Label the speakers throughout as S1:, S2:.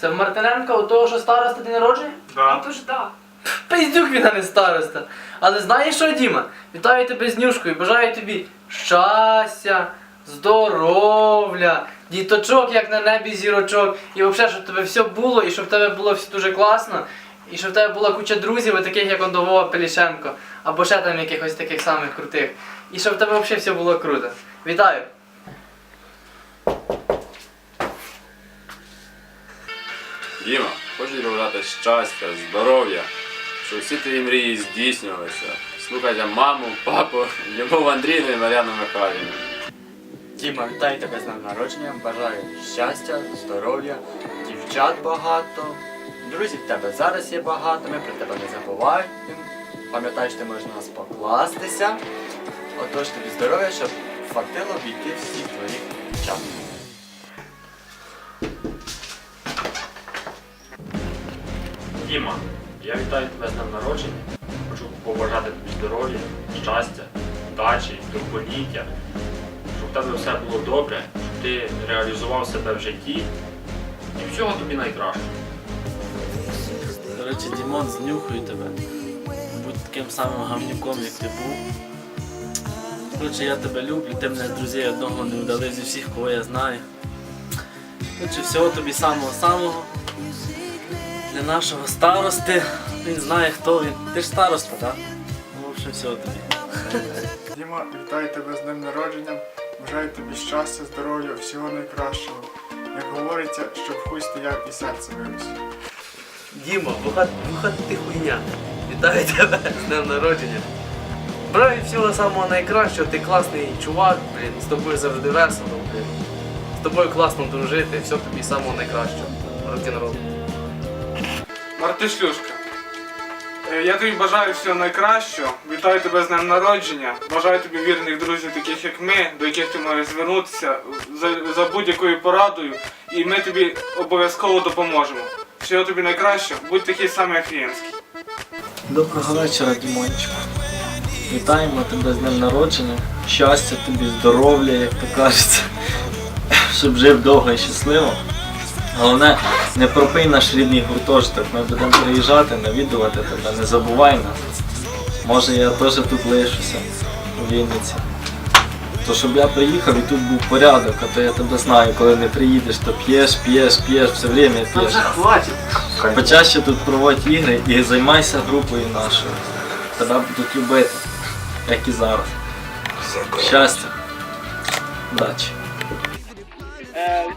S1: Це в Мартиненка у того, що староста день народження?
S2: Да.
S3: Тож да.
S1: Пиздюк він, а не староста. Але знаєш що, Діма? Вітаю тебе з нюшкою, бажаю тобі щастя, здоров'я, діточок, як на небі зірочок. І взагалі, щоб тебе все було, і щоб в тебе було все дуже класно, і щоб в тебе була куча друзів, і таких як он Пелішенко, або ще там якихось таких самих крутих. І щоб в тебе взагалі все було круто. Вітаю!
S4: Діма, хочу побажати щастя, здоров'я, щоб всі твої мрії здійснювалися. Слухайте маму, папу, Любов Андрійну і Мар'яну Михайлівну.
S5: Діма, вітаю тебе з днем народження, бажаю щастя, здоров'я, дівчат багато. Друзів тебе зараз є багато, ми про тебе не забуваємо. Що ти можеш на нас покластися. Отож тобі здоров'я, щоб хватило обійти всіх твоїх дівчат.
S2: Діма, я вітаю тебе з днем народження. Хочу побажати тобі здоров'я, щастя, удачі, довголіття, щоб в тебе все було добре, щоб ти реалізував себе в житті і всього тобі найкращого.
S6: Коротше, Дімон, знюхаю тебе. Будь таким самим гавнюком, як ти був. Коротше, я тебе люблю, ти мене з друзей одного не вдали зі всіх, кого я знаю. Коротше, всього тобі самого-самого. Для нашого старости. Він знає, хто він. Ти ж староста, так? Ну, в общем, всього тобі.
S7: Діма, вітаю тебе з днем народження. Бажаю тобі щастя, здоров'я, всього найкращого. Як говориться, щоб хуй стояв і серце билось.
S1: Діма, вуха, ти хуйня. Вітаю тебе з днем народження. Бажаю всього самого найкращого, ти класний чувак, блін, з тобою завжди весело, блін. З тобою класно дружити, все тобі самого найкращого. Рок-н-рол.
S8: Мартишлюшка, е, я тобі бажаю всього найкращого. Вітаю тебе з днем народження. Бажаю тобі вірних друзів, таких як ми, до яких ти можеш звернутися за, за будь-якою порадою, і ми тобі обов'язково допоможемо. Всього тобі найкращого, будь такий самий, як Вінський.
S6: Доброго вечора, Дімончику. Вітаємо тебе з днем народження. Щастя тобі, здоров'я, як то кажеться. Щоб жив довго і щасливо. Головне, не пропий наш рідний гуртожиток. Ми будемо приїжджати, навідувати тебе, не забувай нас. Може я теж тут лишуся у Вінниці. То щоб я приїхав і тут був порядок, а то я тебе знаю, коли не приїдеш, то п'єш, п'єш, п'єш, все время п'єш.
S1: хватить.
S6: Почаще тут проводь ігри і займайся групою нашою. Тебе будуть любити, як і зараз. Щастя. Удачі.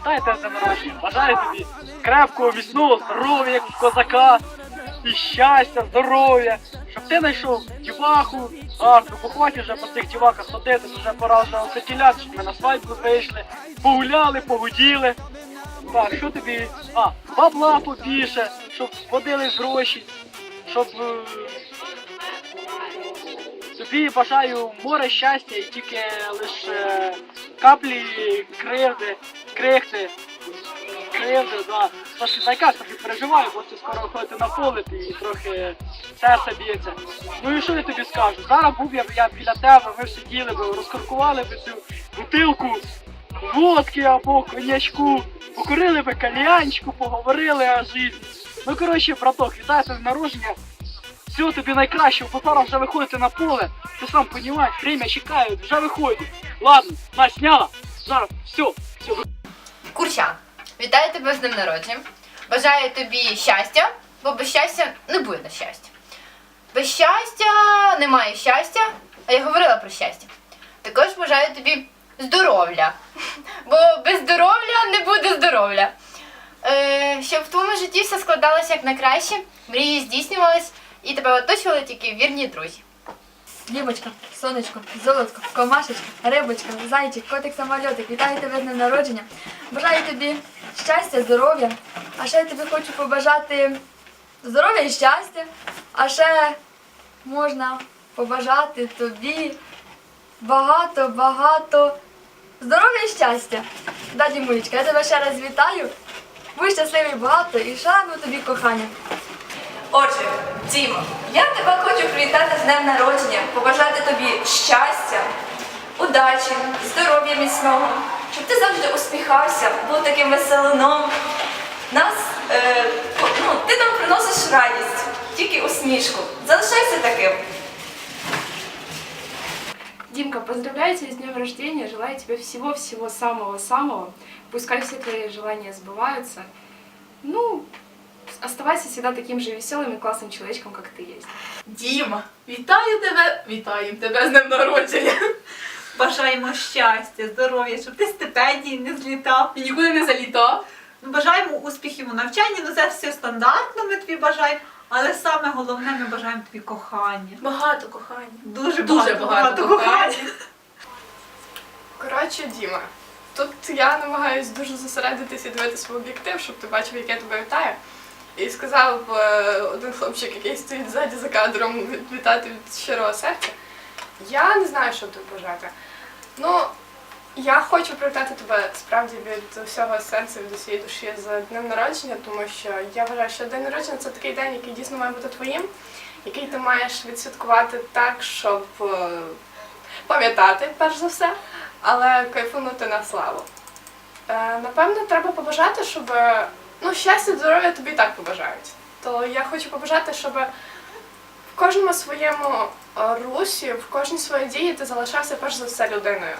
S3: Вітаю тебе з днем народження. Бажаю тобі крепкого, міцного здоров'я, як у козака. І щастя, здоров'я, щоб ти знайшов діваху, гарну, бо хватить вже по цих діваках ходити, вже пора вже оприділяти, щоб ми на свадьбу вийшли, погуляли, погуділи. Так, що тобі? А, бабла побільше, щоб водили гроші, щоб е, тобі бажаю море щастя і тільки лише каплі кривди, крихти, кривди, да. Тож найкраще трохи переживаю, бо це скоро ходити на поле і трохи серце б'ється. Ну і що я тобі скажу? Зараз був я, я біля тебе, ми б сиділи б, розкоркували б цю бутилку водки або коньячку, покурили би кальянчику, поговорили о житті. Ну коротше, браток, вітаю з народження. Всього тобі найкращого, бо вже виходити на поле. Ти сам розумієш, время чекає, вже виходить. Ладно, на, сняла. Зараз, все, все,
S9: Курчан, вітаю тебе з днем народження. Бажаю тобі щастя, бо без щастя не буде на щастя. Без щастя немає щастя, а я говорила про щастя. Також бажаю тобі здоров'я. Бо без здоров'я не буде здоров'я. Е, щоб в твоєму житті все складалося як найкраще, мрії здійснювались і тебе оточували тільки вірні друзі.
S10: Лібочка, сонечко, золотко, комашечка, рибочка, зайчик, котик самольотик, вітаю тебе з днем народження. Бажаю тобі щастя, здоров'я. А ще я тобі хочу побажати здоров'я і щастя. А ще можна побажати тобі багато-багато здоров'я і щастя. Да, Дімулечка, я тебе ще раз вітаю. Будь щасливий багато і шану тобі кохання.
S11: Отже, Дімо, я тебе хочу привітати з днем народження, побажати тобі щастя, удачі, здоров'я міцного, щоб ти завжди усміхався, був таким веселуном, Нас, е, ну, ти нам приносиш радість, тільки усмішку. Залишайся таким.
S12: Димка, поздравляю тебя с днем рождения, желаю тебе всего-всего самого-самого. Пускай все твои желания сбываются. Ну, оставайся всегда таким же веселым и классным человечком, как ты есть.
S13: Діма, вітаю тебе, вітаємо тебе з днем народження.
S14: Бажаємо щастя, здоров'я, щоб ти стипендії не злітав.
S13: І нікуди не залітав.
S14: Ну, бажаємо успіхів у навчанні, ну це все стандартно, ми тобі бажаємо. Але саме головне, ми бажаємо тобі кохання.
S13: Багато кохання.
S14: Дуже,
S13: Дуже
S14: багато,
S13: багато
S14: кохання.
S12: Коротше, Діма, тут я намагаюсь дуже зосередитися і дивитися в об'єктив, щоб ти бачив, як я тебе вітаю. І сказав е, один хлопчик, який стоїть ззаді за кадром, вітати від щирого серця. Я не знаю, що тобі бажати. Ну, я хочу привітати тебе справді від всього серця, від усієї душі з днем народження, тому що я вважаю, що день народження це такий день, який дійсно має бути твоїм, який ти маєш відсвяткувати так, щоб е, пам'ятати, перш за все, але кайфунути на славу. Е, напевно, треба побажати, щоб ну, щастя, здоров'я тобі і так побажають. То я хочу побажати, щоб в кожному своєму е, русі, в кожній своїй дії ти залишався перш за все людиною.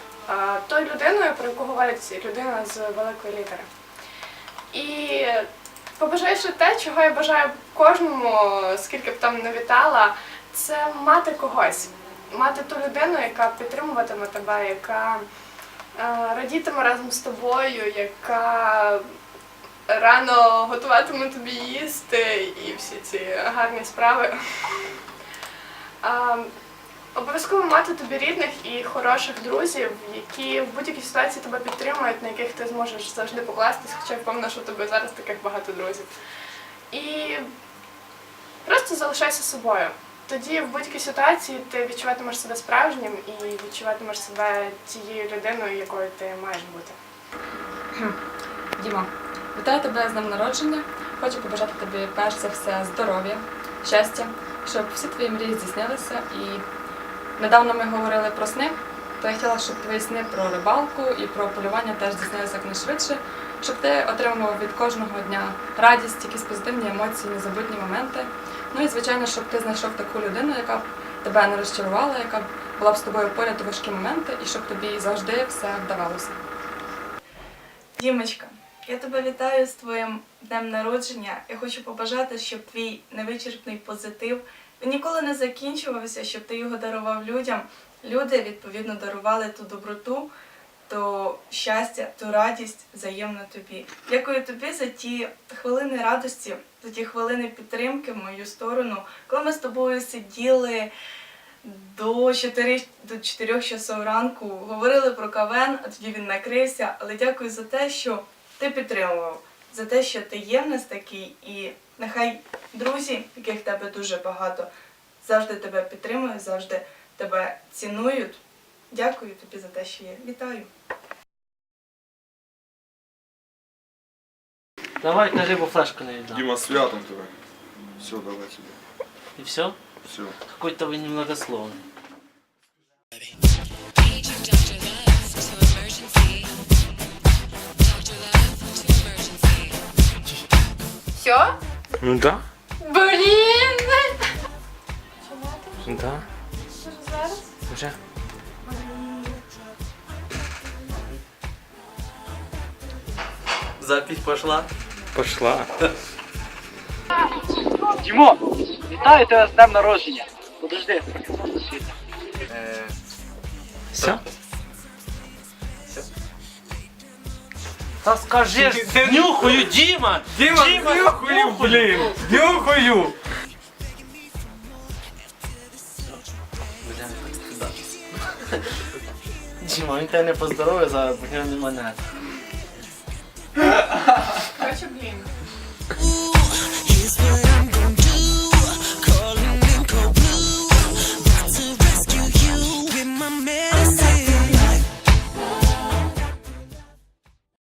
S12: Тою людиною, про яку говорять людина з великої літери. І побажаю ще те, чого я бажаю кожному, скільки б там не вітала, це мати когось. Мати ту людину, яка підтримуватиме тебе, яка е, радітиме разом з тобою, яка рано готуватиме тобі їсти і всі ці гарні справи. Обов'язково мати тобі рідних і хороших друзів, які в будь-якій ситуації тебе підтримують, на яких ти зможеш завжди покластись, хоча я впевнена, що тебе зараз таких багато друзів. І просто залишайся собою. Тоді в будь-якій ситуації ти відчуватимеш себе справжнім і відчуватимеш себе тією людиною, якою ти маєш бути.
S15: Діма, вітаю тебе з днем народження. Хочу побажати тобі перш за все здоров'я, щастя, щоб всі твої мрії здійснилися. І недавно ми говорили про сни, то я хотіла, щоб твої сни про рибалку і про полювання теж здійснилися якнайшвидше, щоб ти отримував від кожного дня радість, якісь позитивні емоції, незабутні моменти. Ну і звичайно, щоб ти знайшов таку людину, яка б тебе не розчарувала, яка б була б з тобою поряд у важкі моменти, і щоб тобі завжди все вдавалося.
S11: Дімочка, я тебе вітаю з твоїм днем народження. Я хочу побажати, щоб твій невичерпний позитив ніколи не закінчувався, щоб ти його дарував людям. Люди, відповідно, дарували ту доброту, то щастя, ту радість взаємно тобі. Дякую тобі за ті хвилини радості, за ті хвилини підтримки в мою сторону, коли ми з тобою сиділи до 4, до 4 часов ранку, говорили про кавен, а тоді він накрився. Але дякую за те, що ти підтримував, за те, що ти є в нас такий, і нехай друзі, яких в тебе дуже багато, завжди тебе підтримують, завжди тебе цінують. Дякую тобі за те, що є. Вітаю!
S6: Давай, кажи, бо флешку не віддам.
S16: Дима, святом тебе. Все, давай тебе.
S6: И все?
S16: Все.
S6: Какой-то вы немногословный.
S9: Все?
S2: Ну да.
S9: Блін!
S2: Да. Вже.
S1: Запись пошла.
S2: Пошла.
S3: Дімо, вітаю тебе з днем народження. Подожди.
S2: Все?
S6: Та скажи ж, нюхаю, Діма!
S8: Діма, нюхаю, блін! Нюхаю!
S6: Діма, він тебе не поздоровує зараз, бо не net.
S12: Коротше, блін.